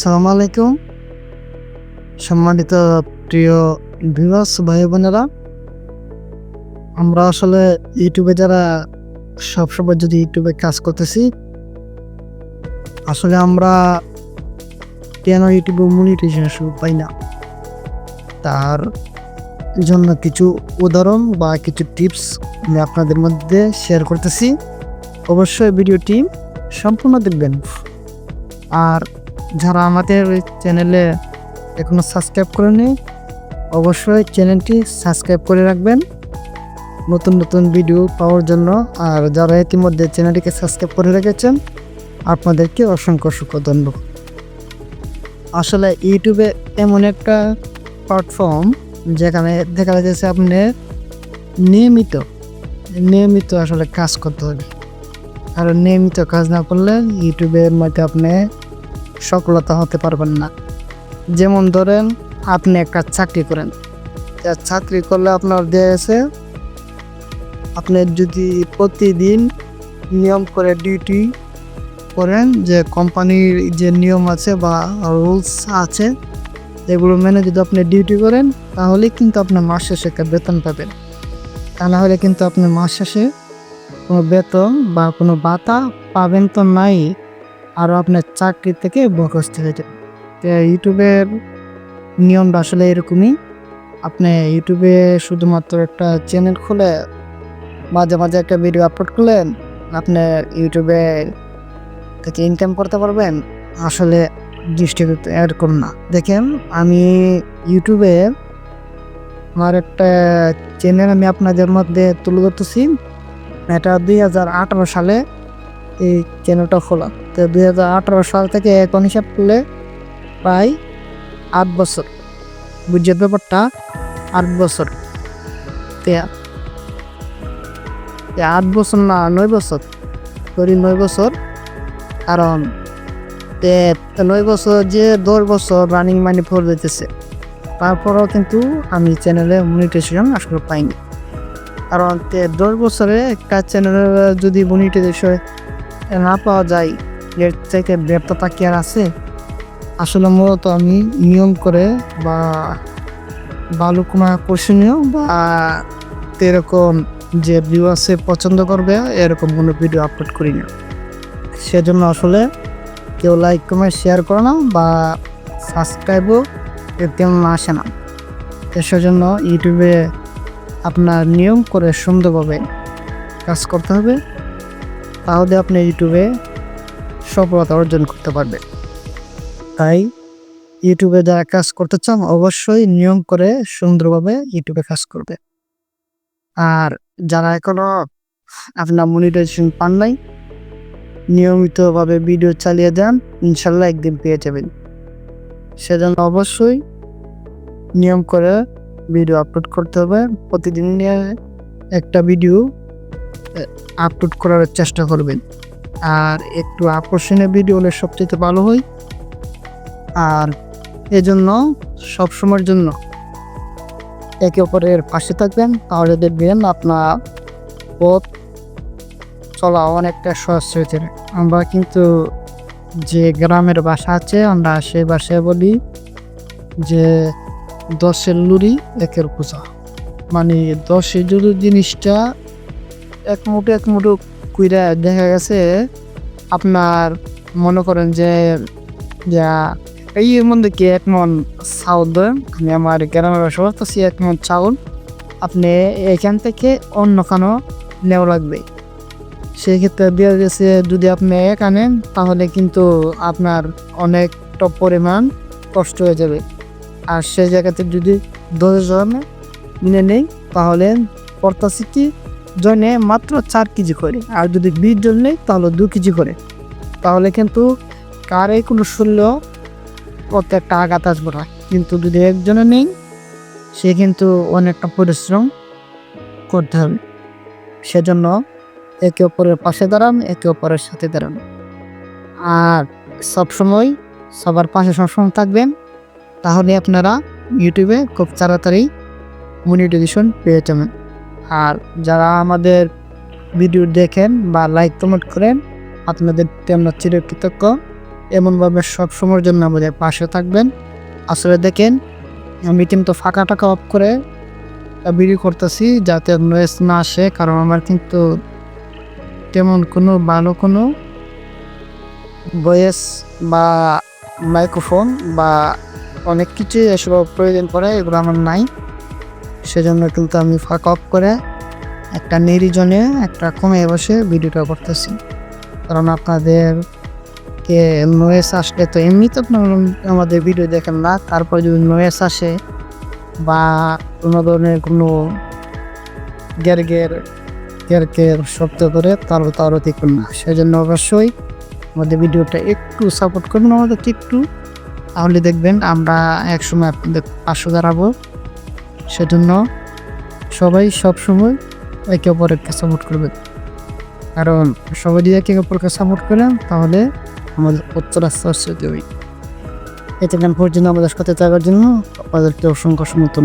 সালাম আলাইকুম। সম্মানিত প্রিয় ভিউয়ার্স ভাই বোনেরা আমরা আসলে ইউটিউবে যারা সবসময় যদি ইউটিউবে কাজ করতেছি, আসলে আমরা কেন ইউটিউবে মনিটাইজেশন পাই না? তার জন্য কিছু উদাহরণ বা কিছু টিপস আমি আপনাদের মধ্যে শেয়ার করতেছি। অবশ্যই ভিডিওটি সম্পূর্ণ দেখবেন। আর যারা আমাদের ওই চ্যানেলে এখনও সাবস্ক্রাইব করেনি অবশ্যই চ্যানেলটি সাবস্ক্রাইব করে রাখবেন। নতুন নতুন ভিডিও পাওয়ার জন্য আর যারা ইতিমধ্যে চ্যানেলটিকে সাবস্ক্রাইব করে রেখেছেন, আপনাদেরকে অসংখ্য অসংখ্য ধন্যবাদ আসলে ইউটিউবে এমন একটা প্ল্যাটফর্ম যেখানে দেখা যাচ্ছে আপনি নিয়মিত নিয়মিত আসলে কাজ করতে হবে। আর নিয়মিত কাজ না করলে ইউটিউবের মধ্যে আপনি সফলতা হতে পারবেন না। যেমন ধরেন, আপনি একটা চাকরি করেন। চাকরি করলে আপনার দেয়া আছে, আপনি যদি প্রতিদিন নিয়ম করে ডিউটি করেন, যে কোম্পানির যে নিয়ম আছে বা রুলস আছে, এগুলো মেনে যদি আপনি ডিউটি করেন, তাহলে কিন্তু আপনার মাস শেষে একটা বেতন পাবেন। তা না হলে কিন্তু আপনি মাস শেষে কোনো বেতন বা কোনো ভাতা পাবেন তো নাই। আরও আপনার চাকরি থেকে বরখাস্ত হয়ে যাবে। তো ইউটিউবের নিয়মটা আসলে এরকমই। আপনি ইউটিউবে শুধুমাত্র একটা চ্যানেল খুলে, মাঝে মাঝে একটা ভিডিও আপলোড করলেন, আপনি ইউটিউবে থেকে ইনকাম করতে পারবেন, আসলে দৃষ্টিগত এরকম না। দেখেন, আমি ইউটিউবে আমার একটা চ্যানেল আমি আপনাদের মধ্যে তুলে ধরতেছি। এটা দুই হাজার আঠারো সালে এই চ্যানেলটা খোলা। তো দুই হাজার আঠারো সাল থেকে এখন হিসাব করলে প্রায় আট বছর। বুঝছেন ব্যাপারটা? আট বছর। আট বছর না, নয় বছর। ধরি নয় বছর। কারণ নয় বছর যে দশ বছর রানিং মানি ফোর দিতেছে, তারপরেও কিন্তু আমি চ্যানেলে মনিটাইজেশন আসলে পাইনি। কারণ দশ বছরে একটা চ্যানেলের যদি মনিটাইজেশন না পাওয়া যায়, এর থেকে ব্যর্থতা কি আর আছে? আসলে মূলত আমি নিয়ম করে বা ভালো কোনো আকর্ষণীয় বা এরকম যে ভিউ আছে পছন্দ করবে, এরকম কোনো ভিডিও আপলোড করি না সেজন্য আসলে কেউ লাইক কমেন্ট শেয়ার করে না বা সাবস্ক্রাইবও তেমন আসে না। সেজন্য ইউটিউবে আপনার নিয়ম করে সুন্দরভাবে কাজ করতে হবে। তাহলে আপনি ইউটিউবে সফলতা অর্জন করতে পারবেন। তাই ইউটিউবে যারা কাজ করতে চান, অবশ্যই নিয়ম করে সুন্দরভাবে ইউটিউবে কাজ করবে। আর যারা এখনও আপনার মনিটাইজেশন পান নাই, নিয়মিতভাবে ভিডিও চালিয়ে যান ইনশাল্লাহ একদিন পেয়ে যাবেন। সেজন্য অবশ্যই নিয়ম করে ভিডিও আপলোড করতে হবে। প্রতিদিন নিয়ে একটা ভিডিও আপলোড করার চেষ্টা করবেন। আর একটু আকর্ষণীয় ভিডিও হলে সবচেয়ে ভালো হয়। আর এজন্য, সবসময়ের জন্য একে অপরের পাশে থাকবেন, তাহলে দেখবেন আপনার পথ চলা অনেকটা সহজ হয়ে যাবে। আমরা কিন্তু যে গ্রামের বাসা আছে, আমরা সে বাসায় বলি যে দশের লুরি একের পূজা। মানে দশে জুড়ি জিনিসটা এক মুঠো এক মুঠো কুইরা দেখা গেছে, আপনার মনে করেন যে, যা, এই মধ্যে কি এক মন চাউল দেন? আমি আমার গ্রামের বাসা করতেছি এক মন চাউল আপনি এখান থেকে অন্য খানো নেওয়া লাগবে। সেক্ষেত্রে দেখা গেছে, যদি আপনি এক আনেন, তাহলে কিন্তু আপনার অনেকটা পরিমাণ কষ্ট হয়ে যাবে। আর সেই জায়গাতে যদি দশ জন নিয়ে নেই, তাহলে পড়তাছি কি জনে মাত্র চার কেজি করে। আর যদি বিশ জন নেই তাহলে দু কেজি করে। তাহলে কিন্তু কারে কোনো শূন্য প্রত্যেকটা আঘাত আসবে না। কিন্তু যদি একজনে নেই সে কিন্তু অনেকটা পরিশ্রম করতে হবে। সেজন্য একে অপরের পাশে দাঁড়ান, একে অপরের সাথে দাঁড়ান। আর সবসময় সবার পাশে সবসময় থাকবেন। তাহলে আপনারা ইউটিউবে খুব তাড়াতাড়ি মনিটাইজেশন পেয়ে যাবেন। আর যারা আমাদের ভিডিও দেখেন বা লাইক কমেন্ট করেন, আপনাদের আমরা চিরকৃতজ্ঞ। এমনভাবে সব সময়ের জন্য আমাদের পাশে থাকবেন। আসলে দেখেন, আমি কিন্তু ফাঁকা টাকা অফ করে বিক্রি করতেছি যাতে নয়েস না আসে, কারণ আমার কিন্তু তেমন কোনো ভালো কোনো ভয়েস বা মাইক্রোফোন বা অনেক কিছুই এসব প্রয়োজন পড়ে, এগুলো আমার নাই। সেজন্য কিন্তু আমি ফাঁকা অফ করে একটা নির্জনে একটা কমে বসে ভিডিওটা করতেছি। কারণ আপনাদের কে নয়েস আসলে তো এমনি তো আপনারা আমাদের ভিডিও দেখেন না, তারপর যদি নয়েস আসে বা কোনো ধরনের কোনো গের গের গের গের শব্দ করে তারও তারও দেখুন না। সেজন্য অবশ্যই আমাদের ভিডিওটা একটু সাপোর্ট করবেন আমাদেরকে একটু। তাহলে দেখবেন আমরা একসময় আপনাদের পাশে দাঁড়াবো। সেজন্য সবাই সবসময় একে অপরকে সাপোর্ট করবে। কারণ সবাই যদি একে অপরকে সাপোর্ট করে, তাহলে আমাদের উচ্চ রাস্তা ওই এতে গান পর্যন্ত আমাদের সাথে থাকার জন্য আপনাদেরকে অসংখ্য সমর্থন।